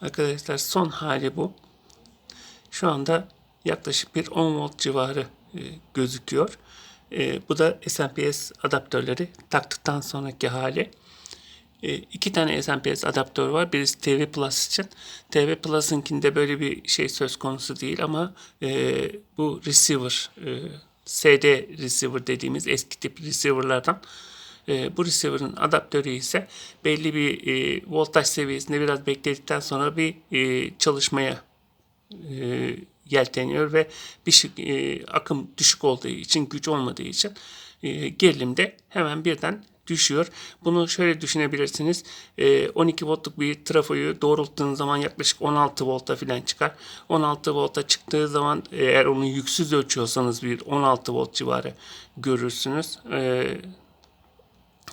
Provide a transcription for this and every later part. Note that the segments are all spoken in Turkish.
Arkadaşlar son hali bu. Şu anda yaklaşık bir 10 volt civarı e, gözüküyor. E, bu da SMPS adaptörleri taktıktan sonraki hali. E, iki tane SMPS adaptör var. Birisi TV Plus için. TV Plus'ınkinde böyle bir şey söz konusu değil ama e, bu receiver, e, SD receiver dediğimiz eski tip receiver'lardan e, bu receiver'ın adaptörü ise belli bir e, voltaj seviyesinde biraz bekledikten sonra bir e, çalışmaya e, yelteniyor ve bir şey- e, akım düşük olduğu için güç olmadığı için e, gerilimde hemen birden düşüyor. Bunu şöyle düşünebilirsiniz. E, 12 voltluk bir trafoyu doğrulttuğunuz zaman yaklaşık 16 volta falan çıkar. 16 volta çıktığı zaman eğer onu yüksüz ölçüyorsanız bir 16 volt civarı görürsünüz.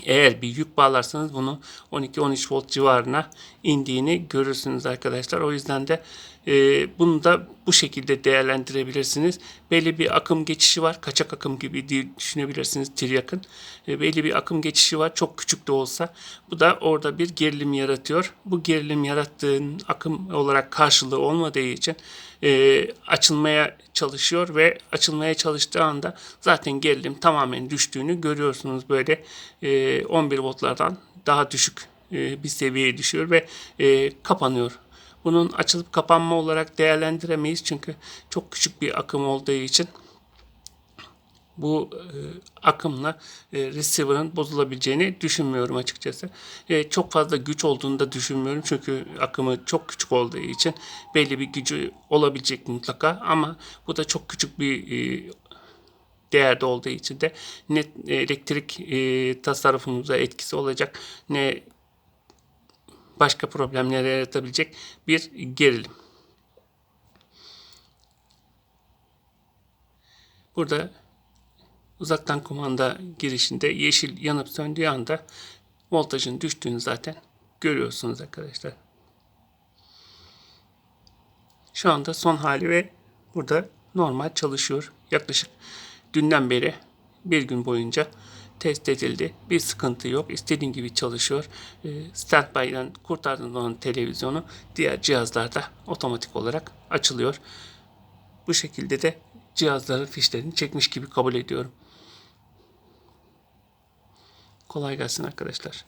Eğer bir yük bağlarsanız bunu 12-13 volt civarına indiğini görürsünüz arkadaşlar. O yüzden de e, bunu da bu şekilde değerlendirebilirsiniz. Belli bir akım geçişi var. Kaçak akım gibi düşünebilirsiniz tiryakın. E, belli bir akım geçişi var. Çok küçük de olsa. Bu da orada bir gerilim yaratıyor. Bu gerilim yarattığın akım olarak karşılığı olmadığı için e, açılmaya çalışıyor ve açılmaya çalıştığı anda zaten gerilim tamamen düştüğünü görüyorsunuz. Böyle e, 11 voltlardan daha düşük e, bir seviyeye düşüyor ve e, kapanıyor. Bunun açılıp kapanma olarak değerlendiremeyiz çünkü çok küçük bir akım olduğu için bu e, akımla e, receiver'ın bozulabileceğini düşünmüyorum açıkçası. E, çok fazla güç olduğunu da düşünmüyorum çünkü akımı çok küçük olduğu için belli bir gücü olabilecek mutlaka ama bu da çok küçük bir e, değerde olduğu için de ne elektrik e, tasarrufumuza etkisi olacak ne başka problemler yaratabilecek bir gerilim. Burada uzaktan kumanda girişinde yeşil yanıp söndüğü anda voltajın düştüğünü zaten görüyorsunuz arkadaşlar. Şu anda son hali ve burada normal çalışıyor. Yaklaşık dünden beri bir gün boyunca test edildi. Bir sıkıntı yok. İstediğin gibi çalışıyor. E, Standby'den kurtardığınız zaman televizyonu diğer cihazlarda otomatik olarak açılıyor. Bu şekilde de cihazların fişlerini çekmiş gibi kabul ediyorum. Kolay gelsin arkadaşlar.